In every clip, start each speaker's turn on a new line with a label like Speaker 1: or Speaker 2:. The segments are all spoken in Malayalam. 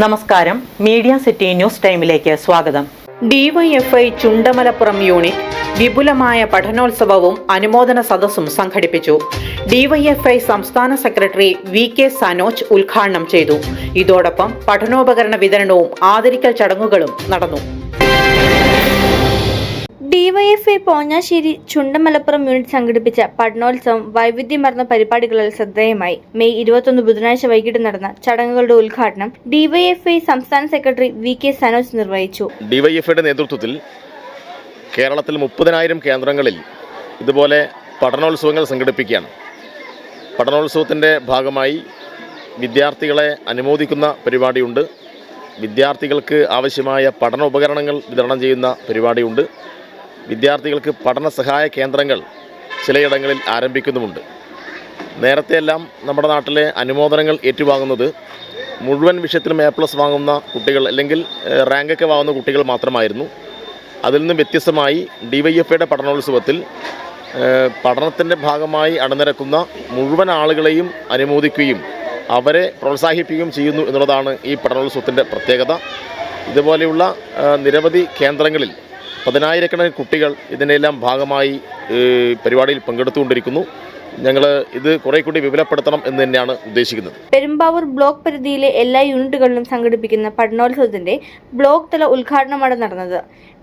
Speaker 1: നമസ്കാരം. മീഡിയ സിറ്റി ന്യൂസ് ടൈമിലേക്ക് സ്വാഗതം. ഡിവൈഎഫ്ഐ ചുണ്ടമലപ്പുറം യൂണിറ്റ് വിപുലമായ പഠനോത്സവവും അനുമോദന സദസ്സും സംഘടിപ്പിച്ചു. ഡിവൈഎഫ്ഐ സംസ്ഥാന സെക്രട്ടറി വി കെ സനോജ് ഉദ്ഘാടനം ചെയ്തു. ഇതോടൊപ്പം പഠനോപകരണ വിതരണവും ആദരിക്കൽ ചടങ്ങുകളും നടന്നു.
Speaker 2: ഡിവൈഎഫ്ഐ പോഞ്ഞാശ്ശേരി ചുണ്ടമലപ്പുറം യൂണിറ്റ് സംഘടിപ്പിച്ച പഠനോത്സവം വൈവിധ്യമർന്ന പരിപാടികളിൽ ശ്രദ്ധേയമായി. മെയ് ഇരുപത്തൊന്ന് ബുധനാഴ്ച വൈകിട്ട് നടന്ന ചടങ്ങുകളുടെ ഉദ്ഘാടനം ഡിവൈഎഫ്ഐ സംസ്ഥാന സെക്രട്ടറി വി കെ സനോജ് നിർവഹിച്ചു.
Speaker 3: ഡിവൈഎഫ്ഐയുടെ നേതൃത്വത്തിൽ കേരളത്തിൽ മുപ്പതിനായിരം കേന്ദ്രങ്ങളിൽ ഇതുപോലെ പഠനോത്സവങ്ങൾ സംഘടിപ്പിക്കുകയാണ്. പഠനോത്സവത്തിന്റെ ഭാഗമായി വിദ്യാർത്ഥികളെ അനുമോദിക്കുന്ന പരിപാടിയുണ്ട്. വിദ്യാർത്ഥികൾക്ക് ആവശ്യമായ പഠന ഉപകരണങ്ങൾ വിതരണം ചെയ്യുന്ന പരിപാടിയുണ്ട്. വിദ്യാർത്ഥികൾക്ക് പഠന സഹായ കേന്ദ്രങ്ങൾ ചിലയിടങ്ങളിൽ ആരംഭിക്കുന്നുമുണ്ട്. നേരത്തെയെല്ലാം നമ്മുടെ നാട്ടിലെ അനുമോദനങ്ങൾ ഏറ്റുവാങ്ങുന്നത് മുഴുവൻ വിഷയത്തിലും എ പ്ലസ് വാങ്ങുന്ന കുട്ടികൾ അല്ലെങ്കിൽ റാങ്കൊക്കെ വാങ്ങുന്ന കുട്ടികൾ മാത്രമായിരുന്നു. അതിൽ നിന്നും വ്യത്യസ്തമായി ഡി വൈ എഫ് ഐയുടെ പഠനോത്സവത്തിൽ പഠനത്തിന്റെ ഭാഗമായി അണിനിരക്കുന്ന മുഴുവൻ ആളുകളെയും അനുമോദിക്കുകയും അവരെ പ്രോത്സാഹിപ്പിക്കുകയും ചെയ്യുന്നു എന്നുള്ളതാണ് ഈ പഠനോത്സവത്തിന്റെ പ്രത്യേകത. ഇതുപോലെയുള്ള നിരവധി കേന്ദ്രങ്ങളിൽ പതിനായിരക്കണക്കിന് കുട്ടികൾ ഇതിനെല്ലാം ഭാഗമായി പരിപാടിയിൽ പങ്കെടുത്തുകൊണ്ടിരിക്കുന്നു. ഞങ്ങൾ ഇത് കുറെ കൂടി വിപുലപ്പെടുത്തണം എന്ന് തന്നെയാണ് ഉദ്ദേശിക്കുന്നത്.
Speaker 2: പെരുമ്പാവൂർ ബ്ലോക്ക് പരിധിയിലെ എല്ലാ യൂണിറ്റുകളിലും സംഘടിപ്പിക്കുന്ന പഠനോത്സവത്തിന്റെ ബ്ലോക്ക് തല ഉദ്ഘാടനമാണ് നടന്നത്.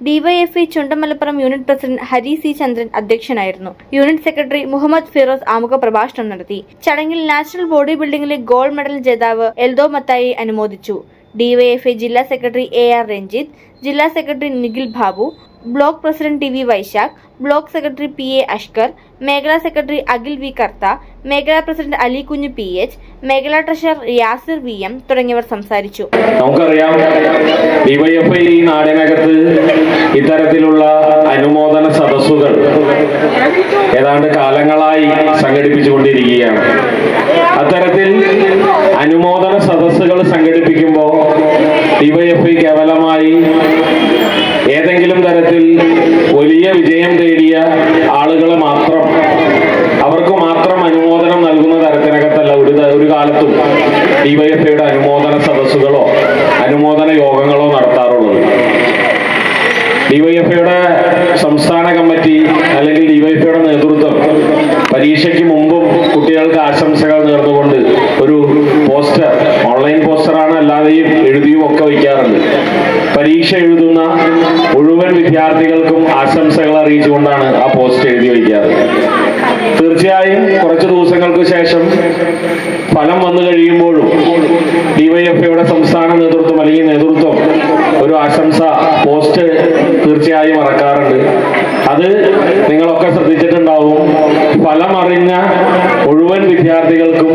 Speaker 2: DYFI Chundamalappuram unit president Hari C Chandran അധ്യക്ഷനായിരുന്നു. യൂണിറ്റ് സെക്രട്ടറി മുഹമ്മദ് ഫിറോസ് ആമുഖ പ്രഭാഷണം നടത്തി. ചടങ്ങിൽ നാഷണൽ ബോഡി ബിൽഡിംഗിലെ ഗോൾഡ് മെഡൽ ജേതാവ് എൽദോ മത്തായി അനുമോദിച്ചു. ഡിവൈഎഫ്ഐ ജില്ലാ സെക്രട്ടറി എ ആർ രഞ്ജിത്ത് ജില്ലാ secretary Nikhil Babu block president T V Vaisakh block secretary P A Ashkar മേഖലാ സെക്രട്ടറി അഖിൽ വി കർത്ത മേഖലാ president Ali Kunju P H മേഖലാ ട്രഷറർ യാസിർ വി എം തുടങ്ങിയവർ സംസാരിച്ചു.
Speaker 4: നമുക്കറിയാം ഡിവൈഎഫ്ഐ ഈ നാടിനകത്ത് ഇത്തരത്തിലുള്ള അനുമോദന സദസ്സുകൾ ഏതാണ്ട് കാലങ്ങളായി സംഘടിപ്പിച്ചുകൊണ്ടിരിക്കുകയാണ്. അത്തരത്തിൽ അനുമോദന സദസ്സുകൾ സംഘടിപ്പിക്കുമ്പോൾ ഡിവൈഎഫ്ഐ കേവലമായി ഏതെങ്കിലും തരത്തിൽ വലിയ വിജയം നേടിയ ആളുകളെ മാത്രം അവർക്ക് മാത്രം അനുമോദനം നൽകുന്ന തരത്തിനകത്തല്ല ഒരു ഒരു കാലത്തും ഡിവൈഎഫ്ഐയുടെ അനുമോദന സദസ്സുകളോ അനുമോദന യോഗങ്ങളോ നടത്താറുള്ളത്. ഡിവൈഎഫ്ഐയുടെ സംസ്ഥാന കമ്മിറ്റി അല്ലെങ്കിൽ ഡിവൈഎഫ്ഐയുടെ നേതൃത്വം പരീക്ഷയ്ക്ക് മുമ്പും കുട്ടികൾക്ക് ആശംസകൾ നേർന്നുകൊണ്ട് ഒരു പരീക്ഷ എഴുതുന്ന മുഴുവൻ വിദ്യാർത്ഥികൾക്കും ആശംസകൾ അറിയിച്ചുകൊണ്ടാണ് ആ പോസ്റ്റ് എഴുതി വയ്ക്കാറ് തീർച്ചയായും കുറച്ച് ദിവസങ്ങൾക്ക് ശേഷം ഫലം വന്നു കഴിയുമ്പോഴും ഡിവൈഎഫ്ഐയുടെ സംസ്ഥാന നേതൃത്വം അല്ലെങ്കിൽ നേതൃത്വം ഒരു ആശംസ പോസ്റ്റ് തീർച്ചയായും ഇറക്കാറുണ്ട് അത് നിങ്ങളൊക്കെ ശ്രദ്ധിച്ചിട്ടുണ്ടാവും. ഫലം അറിഞ്ഞ മുഴുവൻ വിദ്യാർത്ഥികൾക്കും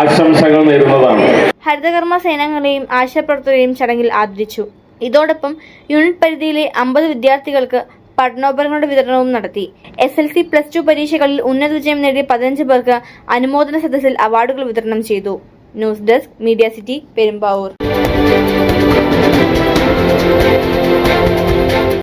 Speaker 4: ആശംസകൾ നേരുന്നതാണ്.
Speaker 2: ഹരിതകർമ്മ സേനാംഗങ്ങളെയും ആശാപ്രവർത്തകരെയും ചടങ്ങിൽ ആദരിച്ചു. ഇതോടൊപ്പം യൂണിറ്റ് പരിധിയിലെ അമ്പത് വിദ്യാർത്ഥികൾക്ക് പഠനോപകരണങ്ങളുടെ വിതരണവും നടത്തി. S L C plus two പരീക്ഷകളിൽ ഉന്നത വിജയം നേടിയ പതിനഞ്ച് പേർക്ക് അനുമോദന സദസ്സിൽ അവാർഡുകൾ വിതരണം ചെയ്തു. News desk media city Perumbavoor.